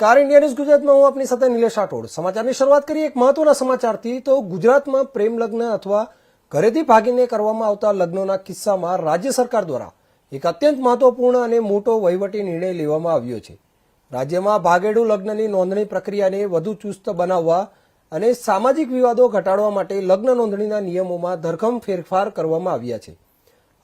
નમસ્કાર. India news ગુજરાતમાં હું આપની સાથે નિલેશ રાઠોડ. સમાચારની શરૂઆત કરીએ એક મહત્વના સમાચારથી. તો ગુજરાતમાં પ્રેમ લગ્ન અથવા ઘરેથી ભાગીને કરવામાં આવતા લગ્નોના કિસ્સામાં રાજ્ય સરકાર દ્વારા એક અત્યંત મહત્વપૂર્ણ અને મોટો વહીવટી નિર્ણય લેવામાં આવ્યો છે. રાજ્યમાં ભાગેડુ લગ્નની નોંધણી પ્રક્રિયાને વધુ ચુસ્ત બનાવવા અને સામાજિક વિવાદો ઘટાડવા માટે લગ્ન નોંધણીના નિયમોમાં ધરખમ ફેરફાર કરવામાં આવ્યા છે.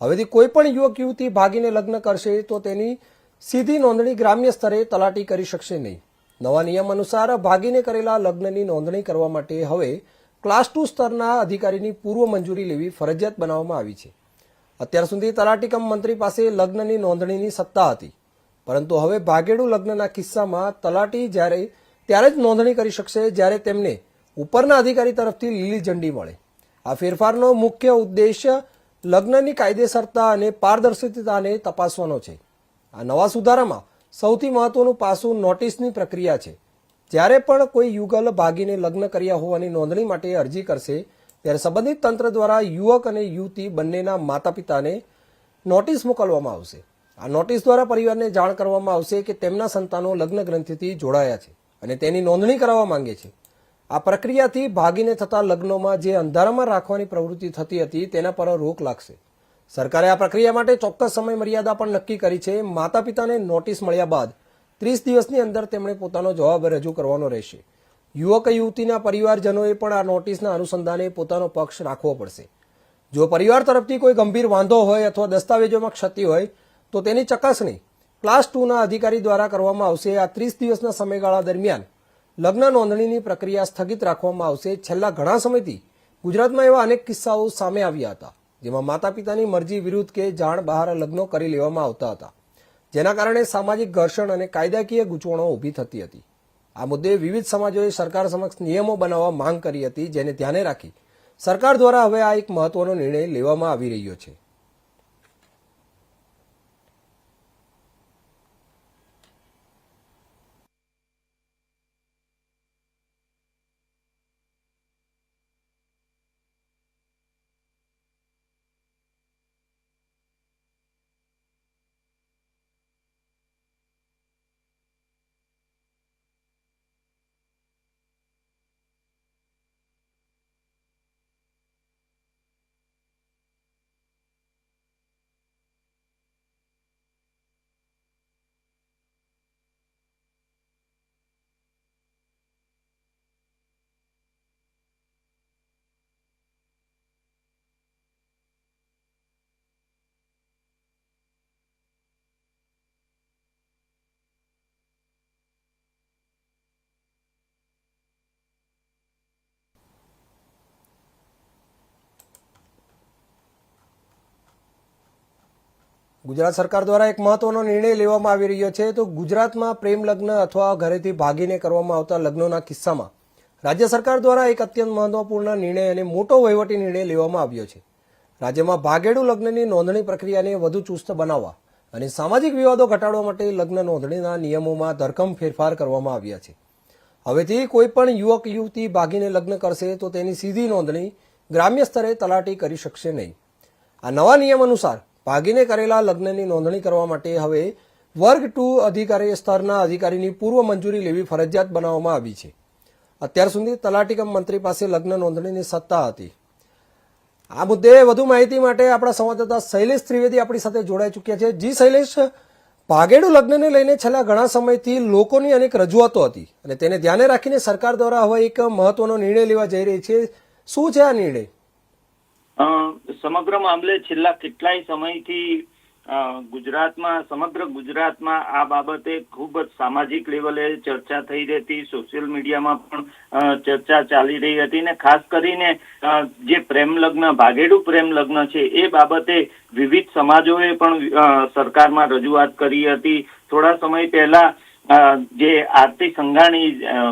હવેથી કોઈ પણ યુવક યુવતી ભાગીને લગ્ન કરશે તો તેની સીધી નોંધણી ગ્રામ્ય સ્તરે તલાટી કરી શકશે નહીં. નવા નિયમ અનુસાર ભાગીને કરેલા લગ્નની નોંધણી કરવા માટે હવે ક્લાસ ટુ સ્તરના અધિકારીની પૂર્વ મંજૂરી લેવી ફરજિયાત બનાવવામાં આવી છે. અત્યાર સુધી તલાટી કમ મંત્રી પાસે લગ્નની નોંધણીની સત્તા હતી. પરંતુ હવે ભાગેડુ લગ્નના કિસ્સામાં તલાટી જ્યારે ત્યારે જ નોંધણી કરી શકશે જ્યારે તેમને ઉપરના અધિકારી તરફથી લીલી ઝંડી મળે. આ ફેરફારનો મુખ્ય ઉદ્દેશ્ય લગ્નની કાયદેસરતા અને પારદર્શિતાને તપાસવાનો છે. આ નવા સુધારામાં સૌથી મહત્વનું પાસું નોટિસની પ્રક્રિયા છે. જ્યારે પણ કોઈ યુગલ ભાગીને લગ્ન કર્યા હોવાની નોંધણી માટે અરજી કરશે, ત્યારે સંબંધિત તંત્ર દ્વારા યુવક અને યુવતી બંનેના માતા પિતાને નોટિસ મોકલવામાં આવશે. આ નોટિસ દ્વારા પરિવારને જાણ કરવામાં આવશે કે તેમના સંતાનો લગ્ન ગ્રંથિથી જોડાયા છે અને તેની નોંધણી કરાવવા માંગે છે. આ પ્રક્રિયાથી ભાગીને થતા લગ્નોમાં જે અંધારામાં રાખવાની પ્રવૃત્તિ થતી હતી તેના પર રોક લાગશે. સરકારે આ પ્રક્રિયા માટે ચોક્કસ સમય મર્યાદા પણ નક્કી કરી છે. માતા પિતાને નોટિસ મળ્યા બાદ ત્રીસ દિવસની અંદર તેમણે પોતાનો જવાબ રજૂ કરવાનો રહેશે. યુવક યુવતીના પરિવારજનોએ પણ આ નોટિસના અનુસંધાને પોતાનો પક્ષ રાખવો પડશે. જો પરિવાર તરફથી કોઈ ગંભીર વાંધો હોય અથવા દસ્તાવેજોમાં ક્ષતિ હોય, તો તેની ચકાસણી ક્લાસ ટુના અધિકારી દ્વારા કરવામાં આવશે. આ ત્રીસ દિવસના સમયગાળા દરમિયાન લગ્ન નોંધણીની પ્રક્રિયા સ્થગિત રાખવામાં આવશે. છેલ્લા ઘણા સમયથી ગુજરાતમાં એવા અનેક કિસ્સાઓ સામે આવ્યા હતા. જેમાં માતા પિતાની મરજી વિરુદ્ધ કે જાણ બહાર લગ્નો કરી લેવામાં આવતા હતા. જેના કારણે સામાજિક ઘર્ષણ અને કાયદાકીય ગૂંચવણો ઊભી થતી હતી. આ મુદ્દે વિવિધ સમાજોએ સરકાર સમક્ષ નિયમો બનાવવા માંગ કરી હતી, જેને ધ્યાને રાખી સરકાર દ્વારા હવે આ એક મહત્વનો નિર્ણય લેવામાં આવી રહ્યો છે. ગુજરાત સરકાર દ્વારા એક મહત્વનો નિર્ણય લેવામાં આવી રહ્યો છે. તો ગુજરાતમાં પ્રેમ લગ્ન અથવા ઘરેથી ભાગીને કરવામાં આવતા લગ્નોના કિસ્સામાં રાજ્ય સરકાર દ્વારા એક અત્યંત મહત્વપૂર્ણ નિર્ણય અને મોટો વહીવટી નિર્ણય લેવામાં આવ્યો છે. રાજ્યમાં ભાગેડુ લગ્નની નોંધણી પ્રક્રિયાને વધુ ચુસ્ત બનાવવા અને સામાજિક વિવાદો ઘટાડવા માટે લગ્ન નોંધણીના નિયમોમાં ધરખમ ફેરફાર કરવામાં આવ્યા છે. હવેથી કોઈપણ યુવક, યુવતી ભાગીને લગ્ન કરશે તો તેની સીધી નોંધણી ગ્રામ્ય સ્તરે તલાટી કરી શકશે નહીં. આ નવા નિયમ અનુસાર ભાગીને કરેલા લગ્નની નોંધણી કરવા માટે હવે વર્ગ ટુ અધિકારી સ્તરના અધિકારીની પૂર્વ મંજૂરી લેવી ફરજિયાત બનાવવામાં આવી છે. અત્યાર સુધી તલાટીકમ મંત્રી પાસે લગ્ન નોંધણીની સત્તા હતી. આ મુદ્દે વધુ માહિતી માટે આપણા સંવાદદાતા શૈલેષ ત્રિવેદી આપણી સાથે જોડાઈ ચૂક્યા છે. જી શૈલેષ, ભાગેડુ લગ્નને લઈને છેલ્લા ઘણા સમયથી લોકોની અનેક રજૂઆતો હતી અને તેને ધ્યાને રાખીને સરકાર દ્વારા હવે એક મહત્વનો નિર્ણય લેવા જઈ રહી છે. શું છે આ નિર્ણય? સમગ્ર મામલે છેલ્લા કેટલાય સમયથી ગુજરાતમાં, સમગ્ર ગુજરાતમાં આ બાબતે ખૂબ જ સામાજિક લેવલે ચર્ચા થઈ રહેતી, સોશિયલ મીડિયામાં પણ ચર્ચા ચાલી રહી હતી ને ખાસ કરીને જે પ્રેમ લગ્ન, ભાગેડુ પ્રેમ લગ્ન છે, એ બાબતે વિવિધ સમાજોએ પણ સરકારમાં રજૂઆત કરી હતી. થોડા સમય પહેલા જે આરતી સંઘાણી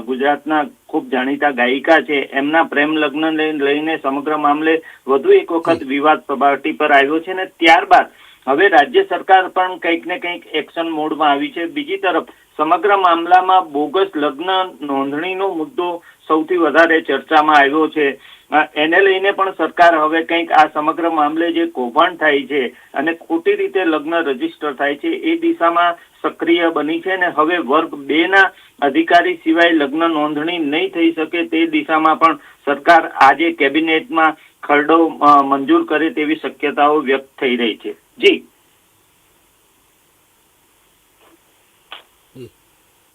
ગુજરાતના ખૂબ જાણીતા ગાયિકા છે એમના પ્રેમ લગ્ન લઈને સમગ્ર મામલે વધુ એક વખત વિવાદ સપાટી પર આવ્યો છે ને ત્યારબાદ હવે રાજ્ય સરકાર પણ કંઈક ને કંઈક એક્શન મોડમાં આવી છે. બીજી તરફ સમગ્ર મામલામાં બોગસ લગ્ન નોંધણીનો મુદ્દો સૌથી વધારે ચર્ચામાં આવ્યો છે. એને લઈને પણ સરકાર હવે કંઈક આ સમગ્ર મામલે જે કૌભાંડ થાય છે અને ખોટી રીતે લગ્ન રજિસ્ટર થાય છે, એ દિશામાં સક્રિય બની છે અને હવે વર્ગ બે ના અધિકારી સિવાય લગ્ન નોંધણી નહીં થઈ શકે તે દિશામાં પણ સરકાર આજે કેબિનેટમાં ખરડો મંજૂર કરે તેવી શક્યતાઓ વ્યક્ત થઈ રહી છે. જી.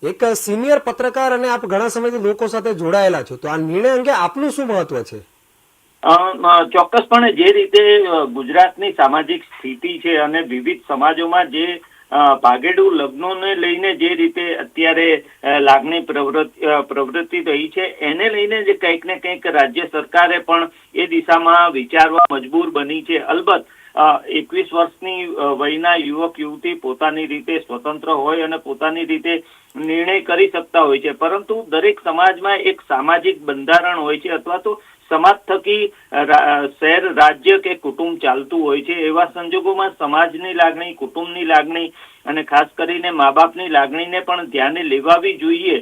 એક સિનિયર પત્રકાર અને આપ ઘણા સમયથી લોકો સાથે જોડાયેલા છો. તો આ નિર્ણય અંગે આપનું શું મહત્વ છે? ચોક્કસપણે જે રીતે ગુજરાતની સામાજિક સ્થિતિ છે અને વિવિધ સમાજોમાં જે ભાગેડુ લગ્નોને લઈને જે રીતે અત્યારે લાગણી પ્રવૃત્તિ પ્રવૃત્તિ રહી છે, એને લઈને જે કંઈક ને કંઈક રાજ્ય સરકારે પણ એ દિશામાં વિચારવા મજબૂર બની છે. અલબત્ત એકવીસ વર્ષની વયના યુવક, યુવતી પોતાની રીતે સ્વતંત્ર હોય અને પોતાની રીતે નિર્ણય કરી શકતા હોય છે. પરંતુ દરેક સમાજમાં એક સામાજિક બંધારણ હોય છે અથવા તો સમાજ થકી શહેર, રાજ્ય કે કુટુંબ ચાલતું હોય છે. એવા સંજોગોમાં સમાજની લાગણી, કુટુંબની લાગણી અને ખાસ કરીને મા બાપની લાગણીને પણ ધ્યાને લેવાવી જોઈએ.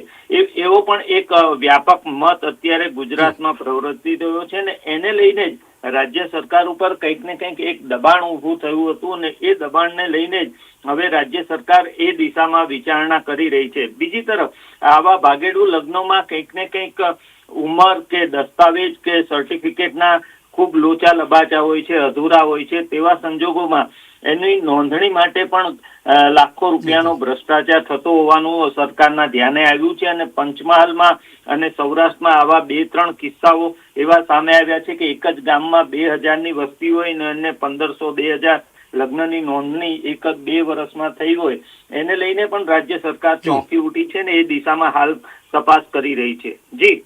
એવો પણ એક વ્યાપક મત અત્યારે ગુજરાતમાં પ્રવર્તી રહ્યો છે ને એને લઈને જ રાજ્ય સરકાર ઉપર કંઈક ને કંઈક એક દબાણ ઊભું થયું હતું અને એ દબાણને લઈને જ હવે રાજ્ય સરકાર એ દિશામાં વિચારણા કરી રહી છે. બીજી તરફ, આવા ભાગેડુ લગ્નોમાં કંઈક ને કંઈક ઉંમર કે દસ્તાવેજ કે સર્ટિફિકેટના ખૂબ લોચા લબાચા હોય છે, અધૂરા હોય છે તેવા સંજોગોમાં એની નોંધણી માટે પણ લાખો રૂપિયાનો ભ્રષ્ટાચાર થતો હોવાનું સરકારના ધ્યાને આવ્યું છે અને પંચમહાલમાં અને સૌરાષ્ટ્રમાં આવા બે ત્રણ કિસ્સાઓ એવા સામે આવ્યા છે કે એક જ ગામમાં બે હજારની વસ્તી હોય ને એને પંદરસો બે હજાર લગ્નની નોંધણી એક જ બે વર્ષમાં થઈ હોય. એને લઈને પણ રાજ્ય સરકાર ચોંકી ઉઠી છે ને એ દિશામાં હાલ તપાસ કરી રહી છે. જી.